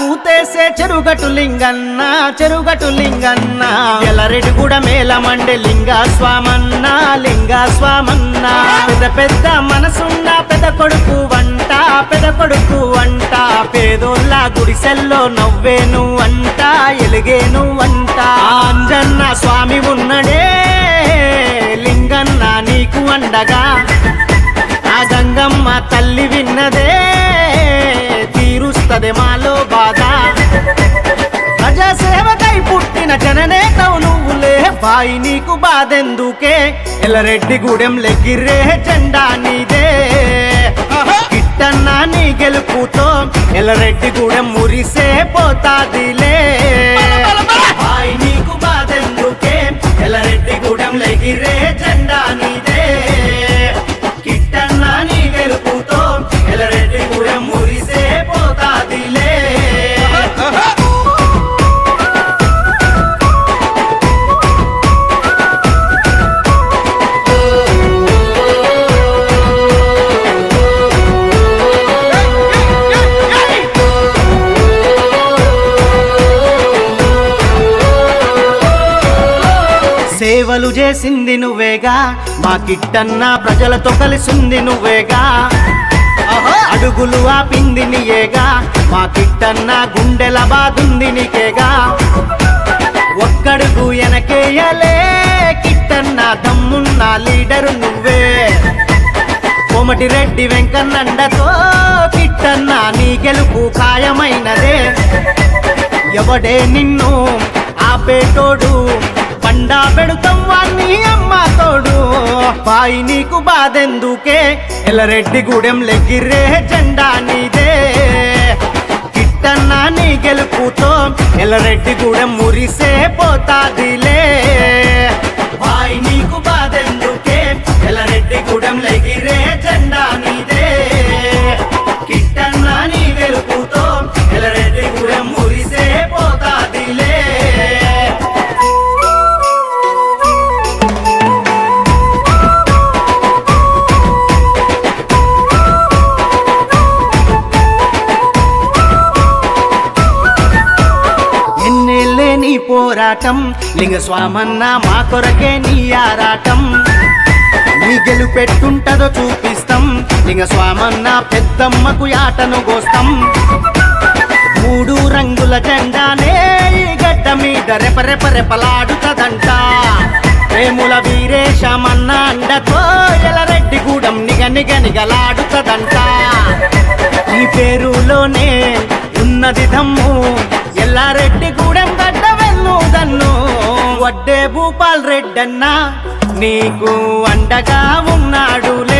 చెరుగటు లింగన్న చెరుగటు లింగన్న. ఎల్లరెడ్డి కూడా మేలమండే లింగా స్వామన్న లింగా స్వామన్న పెద్ద పెద్ద మనసున్న పెద్ద కొడుకు వంట పెద్ద కొడుకు వంట. పేదోళ్ళ గుడిసెల్లో నవ్వేను అంట ఎలిగేను అంట. అంజన్న స్వామి ఉన్నడే లింగన్న నీకు అండగా. ఆ గంగమ్మ తల్లి విన్నదే బాయి నీకు బాధెందుకే? ఎల్లరెడ్డి గూడెం లెగ్గిరే జెండా నీదే. కిట్టన్నా నీ గెలుపుతో ఎల్లరెడ్డి గూడెం మురిసే పోతాదిలే. సేవలు చేసింది నువ్వేగా? మా కిట్టన్న ప్రజలతో కలిసింది నువ్వేగా? అడుగులు ఆపింది నీయేగా? మా కిట్టన్న గుండెల బాదుంది నీకేగా? ఒక్కడుగు వెనకేయలే కిట్టన్న దమ్మున్న లీడరు నువ్వే. కోమటి రెడ్డి వెంకన్నండతో కిట్టన్న నీ గెలుపు ఖాయమైనదే. ఎవడే నిన్ను ఆపేటోడు? పండా పెడుతాం వాణ్ణి అమ్మ తోడు. పాయి నీకు బాధెందుకే? ఎల్లరెడ్డి గూడెం లెగ్గిరే జెండా నీదే. కిట్టన్నా నీ గెలుపుతో ఎల్లరెడ్డి గూడెం మురిసే పోతాదిలే. నీ పోరాటం. లింగ స్వామన్న మా కొరకే నీ ఆరాటం. నీ గెలుపెట్టుంటదో చూపిస్తాం. లింగ స్వామన్న పెద్దమ్మకు ఆటను గోస్తాం. మూడు రంగుల జెండానే ఈ గడ్డ మీద రెపరెప రెపలాడుతదంట. ప్రేముల వీరేశమన్న అండతో ఎలరెడ్డి గూడెం నిగ నిగ నిగలాడుతదంట. నీ పేరులోనే ఉన్నది దమ్ము. ఎల్లారెడ్డి దన్ను దన్ను వడ్డే భూపాల్ రెడ్డన్నా నీకు అండగా ఉన్నాడులే.